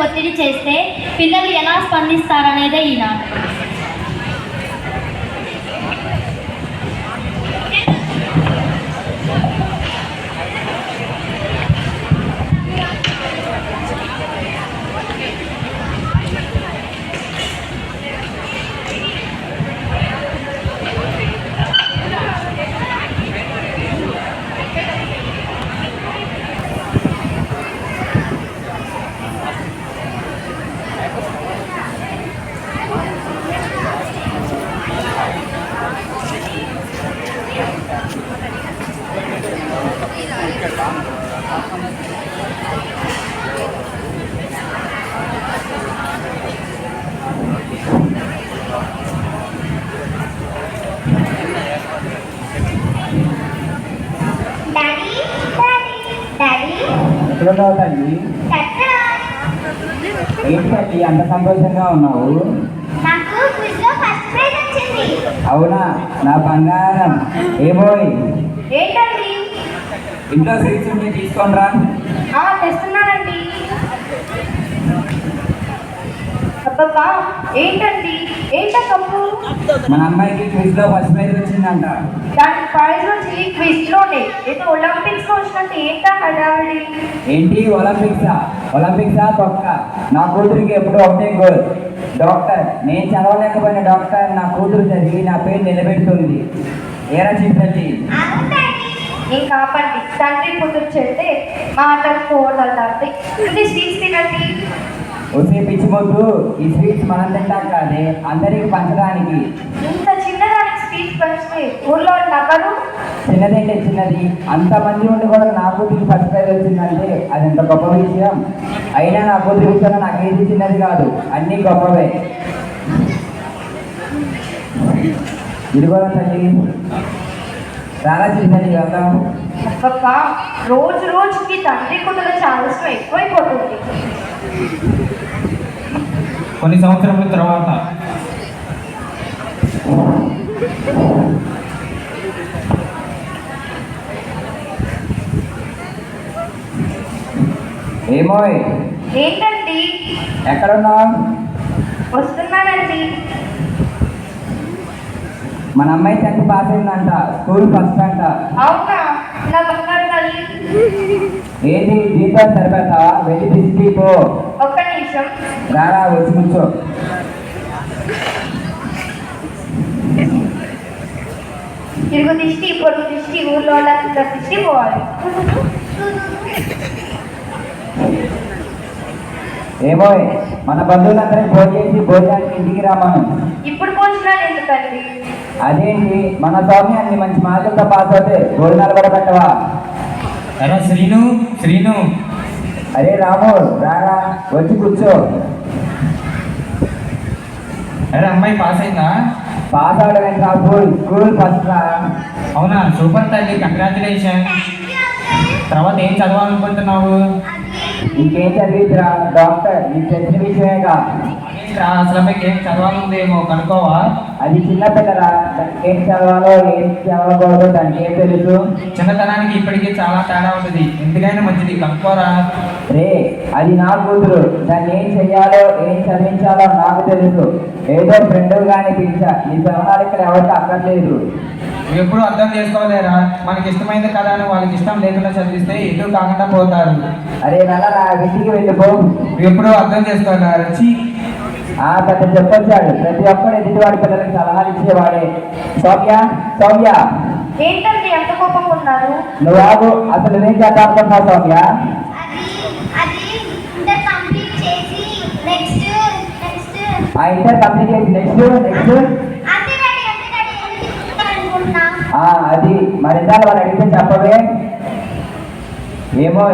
ఒత్తిడి చేస్తే పిల్లలు ఎలా స్పందిస్తారనేదే ఈ ఎక్కడున్నావు తల్లి ఏంటి తల్లి అంత సంతోషంగా ఉన్నావు అవునా నా బంగారం ఏమోయ్ ఏంటండి? ఇంట్లో స్వీట్స్ ఉంటే తీసుకొని రా తెస్తున్నానండి. అబ్బబ్బా ఏంటండి? ఏంట కప్పు మన అమ్మాయికి క్విజ్లో ఫస్ట్ ప్రైజ్ వచ్చిందంట. దాని ప్రైజ్ వచ్చి క్విజ్లోనే ఏదో ఒలింపిక్స్ వచ్చినట్టు ఏంటా హడావిడి? ఏంటి ఒలింపిక్సా ఒలింపిక్సా తొక్క? నా కూతురికి ఎప్పుడు ఒకటే గోల్ డాక్టర్ నేను చదవలేకపోయిన డాక్టర్ నా కూతురు చదివి నా పేరు నిలబెడుతుంది. ఏరా చిన్నది ఇంకా ఆపండి తండ్రి కూతురు చెప్తే మాటలు కోటలు తాగుతాయి ఇది స్వీట్స్ తినండి. వచ్చే పిచ్చి మొద్దు ఈ స్వీట్స్ మనం తింటాం కాదే అందరికి పంచడానికి ఇంత చిన్నదానికి స్వీట్స్ పంచితే ఊర్లో నవ్వరు? చిన్నదంటే చిన్నది. అంతమంది ఉండి కూడా నా కూతురికి ఫస్ట్ ప్రైజ్ వచ్చిందంటే అది ఎంత గొప్ప విషయం. అయినా నా కూతురి విషయంలో నాకు ఏది చిన్నది కాదు. అన్నీ గొప్పవే. ఇదిగో తల్లి. చిన్నది కదా అబ్బబ్బా రోజు రోజుకి తండ్రి కూతురు చాలసం ఎక్కువైపోతుంది. కొన్ని సంవత్సరముల తర్వాత ఏమోయ్ ఏంటండి? ఎక్కడున్నావు? వస్తున్నానండి. మన అమ్మాయి టెన్త్ పాస్ అయిందంట. స్కూల్ ఫస్ట్ అంట. అవునా? నా బంగారు తల్లి. ఏంటి? జీతం సరిపెడతా వెళ్ళి తీసుకు పో. ఒక్క నిమిషం. రారా వచ్చి కూర్చో. తిరుగు దిష్టి పొరుగు దిష్టి వాళ్ళంతా దిష్టి పోవాలి. ఏమోయ్ మన బంధువులందరికీ భోజనం చేసి భోజనానికి ఇంటికి రామను ఇప్పుడు భోజనాలు ఎందుకండి అదేంటి? మన స్వామి అన్ని మంచి మార్కులతో పాస్ అవుతే భోజనాలు కూడా పెట్టవా? ఎరా శ్రీను శ్రీను. అరే రాము రారా వచ్చి కూర్చో. ఎరా అమ్మాయి పాస్ అయిందా? పాస్ అవడం ఏంటి స్కూల్ స్కూల్ ఫస్ట్ రా. అవునా? సూపర్ తల్లి కంగ్రాచులేషన్ తర్వాత ఏం చదవాలనుకుంటున్నావు? ఇంకేం చదివిద్దిరా? డాక్టర్ నీకు తెలిసిన విషయమేగా. ఏంట్రా, అసలు ఏం చదవాలందేమో కనుక్కోవా? అది చిన్నపిల్లరా దానికి ఏం చదవాలో ఏం చదవకూడదో దానికి ఏం తెలుసు చిన్నతనానికి ఇప్పటికీ చాలా తేడా ఉంటుంది. ఎందుకైనా మంచిది. కనుక్కోరా. రే అది నా కూతురు. దాన్ని ఏం చెయ్యాలో ఏం చదివించాలో నాకు తెలుసు ఏదో ఫ్రెండ్ గాని పిలిచా. ఈ ఇక్కడ ఎవరికి అక్కర్లేదు. నువ్వు ఎప్పుడు అర్థం చేసుకోలేరా? మనకి ఇష్టమైంది కదా అని వాళ్ళకి ఇష్టం లేకుండా చదివిస్తే ఎటు కాకుండా పోతారు. అరే నల్ల ఇంటికి వెళ్ళిపో. నువ్వు ఎప్పుడు అర్థం చేసుకోలేరా? ఛీ, ఆ పెద్ద చెప్పొచ్చాడు. ప్రతి ఒక్కడు ఎదుటివాడి పిల్లలకి సలహాలు ఇచ్చేవాడే. సౌమ్య సౌమ్య. ఏంటండి ఎంత కోపంగా ఉన్నారు నువ్వు ఆగు. అసలు నువ్వేం చేద్దాం అనుకుంటున్నావు సౌమ్య? అది అది ఇంటర్ కంప్లీట్ చేసి నెక్స్ట్ నెక్స్ట్ ఆ ఇంటర్ కంప్లీట్ చేసి నెక్స్ట్ నెక్స్ట్ అంతే డాడీ అంతే డాడీ ఎందుకు అనుకుంటున్నా ఆ అది మరి ఇందాక వాళ్ళు అడిగితే చెప్పవే. ఏమో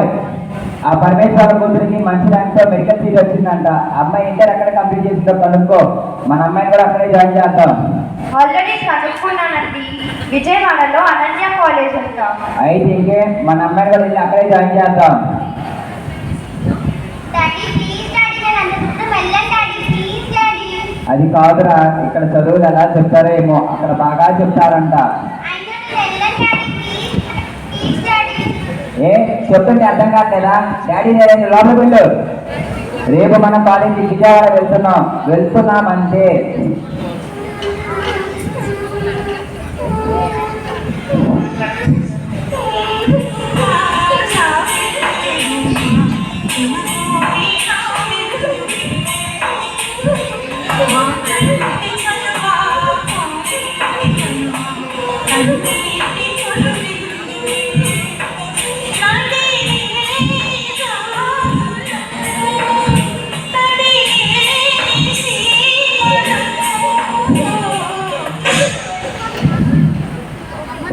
ఆ పరమేశ్వర కూతురికి మంచి ర్యాంక్తో మెడికల్ సీట్ వచ్చిందంట. అమ్మాయి ఇంటర్ ఎక్కడ కంప్లీట్ చేసిందో కనుక్కో. మన అమ్మాయిని కూడా అక్కడే జాయిన్ చేద్దాం. ఆల్రెడీ కనుక్కున్నానండి విజయవాడలో అనన్య కాలేజ్ అంట అయితే ఇంకే మన అమ్మాయిని కూడా వెళ్ళి అక్కడే జాయిన్ చేద్దాం. డాడీ అది కాదురా ఇక్కడ చదువులు ఎలా చెప్తారో ఏమో అక్కడ బాగా చెప్తారంట. ఏ? చెప్తుంటే అర్థం కావట్లేదా? డాడీ నేను లోపలికి వెళ్ళు. రేపు మన కాలేజీ విజయవాడ వెళ్తున్నాం. వెళ్తున్నామంటే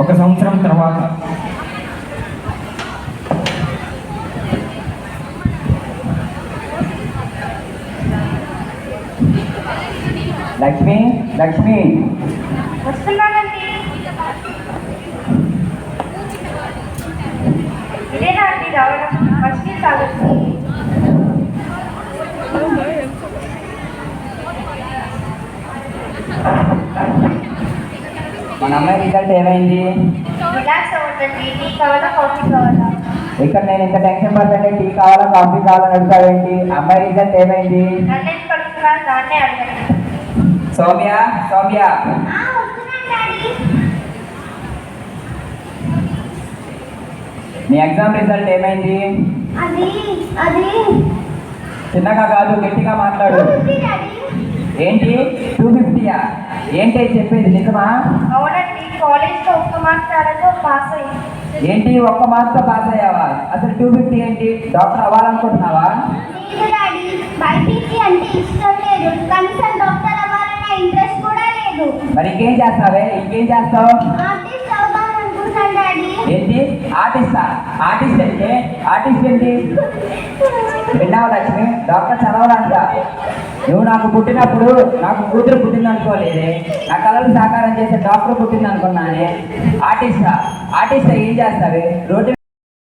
ఒక సంవత్సరం తర్వాత. లక్ష్మి లక్ష్మి. వస్తున్నానండి ఇదేనా అండి రావడం? మంచి తాగొచ్చు మన అమ్మాయి రిజల్ట్ ఏమైంది? ఇక్కడ నేను ఇంత టెన్షన్ పడుతుంటే టీ కావాలా కాఫీ కావాలని అడుగుతావేంటి అమ్మాయి రిజల్ట్ ఏమైంది? సౌమ్య సౌమ్య. నీ ఎగ్జామ్ రిజల్ట్ ఏమైంది? చిన్నగా కాదు గట్టిగా మాట్లాడు. ఏంటి? టూ ఫిఫ్టీయా ఏంటి చెప్పేది నిజమా? అవునండి కాలేజ్లో ఒక్క రావడంతో పాస్ అయ్యింది ఏంటి ఒక్క పాస్ అయ్యావా? అసలు టూ ఫిఫ్టీ ఏంటి? డాక్టర్ అవ్వాలనుకుంటున్నావా? లేదు డాడీ బైపీసీ అంటే ఇష్టం లేదు కనీసం డాక్టర్ అవ్వాలన్న ఇంట్రెస్ట్ కూడా లేదు. మరి ఇంకేం చేస్తావే? ఇంకేం చేస్తావు ఆర్టిస్ట్ అవుదాం అనుకుంటున్నాను డాడీ ఏంటి? ఆర్టిస్టా ఆర్టిస్ట్ అంటే? ఆర్టిస్ట్ ఏంటి? విన్నావు లక్ష్మి? డాక్టర్ చదవాలంట నువ్వు నాకు పుట్టినప్పుడు నాకు కూతురు పుట్టింది అనుకోలేదే నా కళలు సాకారం చేసే డాక్టర్ పుట్టింది అనుకున్నానే ఆర్టిస్టా? ఆర్టిస్ట్ ఏం చేస్తావే? రోడ్డు